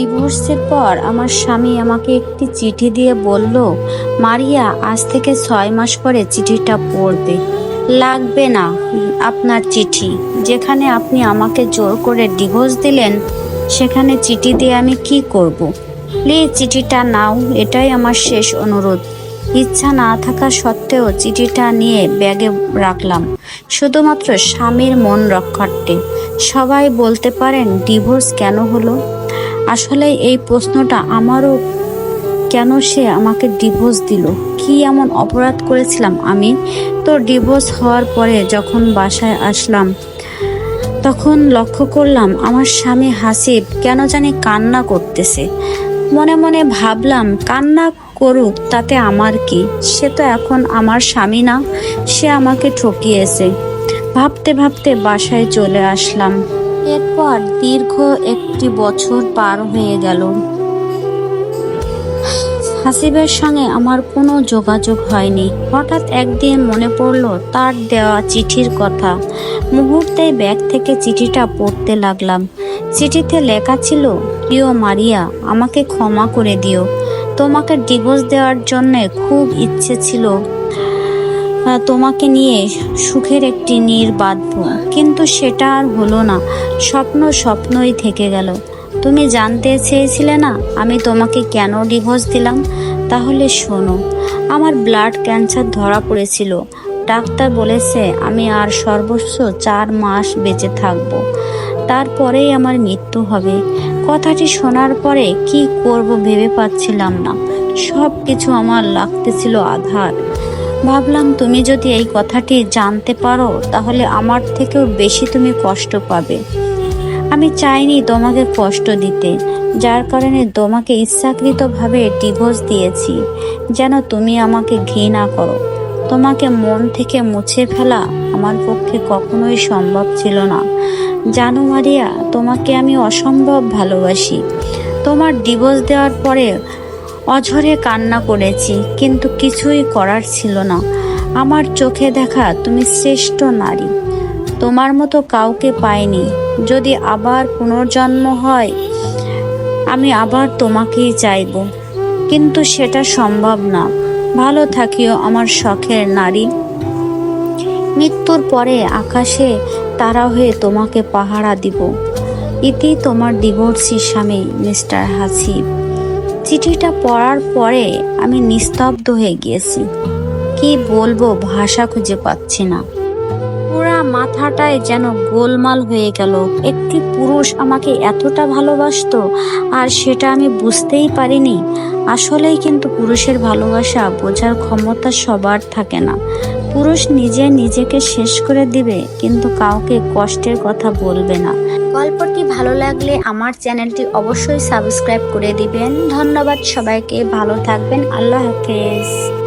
ডিভোর্সের পর আমার স্বামী আমাকে একটি চিঠি দিয়ে বলল, মারিয়া, আজ থেকে ছয় মাস পরে চিঠিটা পড়বে। লাগবে না আপনার চিঠি। যেখানে আপনি আমাকে জোর করে ডিভোর্স দিলেন, সেখানে চিঠি দিয়ে আমি কি করব। প্লিজ চিঠিটা নাও, এটাই আমার শেষ অনুরোধ। ইচ্ছা না থাকা সত্ত্বেও চিঠিটা নিয়ে ব্যাগে রাখলাম। শুধুমাত্র স্বামীর মন রক্ষার্থে। সবাই বলতে পারেন, ডিভোর্স কেন হলো? আসলে এই প্রশ্নটা আমারও কেন সে আমাকে ডিভোর্স দিল? কি এমন অপরাধ করেছিলাম আমি? তো ডিভোর্স হওয়ার পরে যখন বাসায় আসলাম, তখন লক্ষ্য করলাম আমার স্বামী হাসিব কেন জানি কান্না করতেছে। মনে মনে ভাবলাম, কান্না করুক, তাতে আমার কি? সে তো এখন আমার স্বামী না, সে আমাকে ঠকিয়েছে। ভাবতে ভাবতে বাসায় চলে আসলাম। এরপর দীর্ঘ একটি বছর পার হয়ে গেল। হাসিবের সঙ্গে আমার কোনো যোগাযোগ হয়নি। হঠাৎ একদিন মনে পড়ল, তার দেওয়া চিঠির কথা। মুহূর্তে ব্যাগ থেকে চিঠিটা পড়তে লাগলাম। চিঠিতে লেখা ছিল, প্রিয় মারিয়া, আমাকে ক্ষমা করে দিও। তোমাকে ডিভোর্স দেওয়ার জন্য খুব ইচ্ছে ছিল। তোমাকে নিয়ে সুখের একটি নীর বাঁধব। কিন্তু সেটা আর হলো না। স্বপ্ন স্বপ্নই থেকে গেল। তুমি জানতে চেয়েছিলে না আমি তোমাকে কেন ডিভোর্স দিলাম? তাহলে শোনো, আমার ব্লাড ক্যান্সার ধরা পড়েছিল। ডাক্তার বলেছে আমি আর সর্বোচ্চ চার মাস বেঁচে থাকব। তারপরেই আমার মৃত্যু হবে। কথাটি শোনার পরে কি করব ভেবে পাচ্ছিলাম না। সব কিছু আমার লাগতেছিল আধার। ভাবলাম তুমি যদি এই কথাটি জানতে পারো, তাহলে আমার থেকেও বেশি তুমি কষ্ট পাবে। আমি চাইনি তোমাকে কষ্ট দিতে, যার কারণে তোমাকে ইচ্ছাকৃতভাবে ডিভোর্স দিয়েছি। যেন তুমি আমাকে ঘৃণা করো। তোমাকে মন থেকে মুছে ফেলা আমার পক্ষে কখনোই সম্ভব ছিল না। জানো মারিয়া, তোমাকে আমি অসম্ভব ভালোবাসি। তোমার ডিভোর্স দেওয়ার পরে অঝরে কান্না করেছি, কিন্তু কিছুই করার ছিল না। আমার চোখে দেখা তুমি শ্রেষ্ঠ নারী। তোমার মতো কাউকে পাইনি। যদি আবার পুনর্জন্ম হয়, আমি আবার তোমাকেই চাইব। কিন্তু সেটা সম্ভব না। ভালো থাকিও আমার শখের নারী। মৃত্যুর পরে আকাশে তারা হয়ে তোমাকে পাহারা দিব। ইতি তোমার ডিভোর্সি স্বামী, মিস্টার হাসিব। চিঠিটা পড়ার পরে আমি নিস্তব্ধ হয়ে গিয়েছি। কি বলব, ভাষা খুঁজে পাচ্ছি না। পুরা মাথাটায় যেন গোলমাল হয়ে গেল। একটি পুরুষ আমাকে এতটা ভালোবাসত আর সেটা আমি বুঝতেই পারিনি। আসলেই কিন্তু পুরুষের ভালোবাসা বোঝার ক্ষমতা সবার থাকে না। পুরুষ নিজে নিজেকে শেষ করে দিবে, কিন্তু কাউকে কষ্টের কথা বলবে না। গল্পটি ভালো লাগলে আমার চ্যানেলটি অবশ্যই সাবস্ক্রাইব করে দিবেন। ধন্যবাদ সবাইকে, ভালো থাকবেন, আল্লাহ হাফেজ।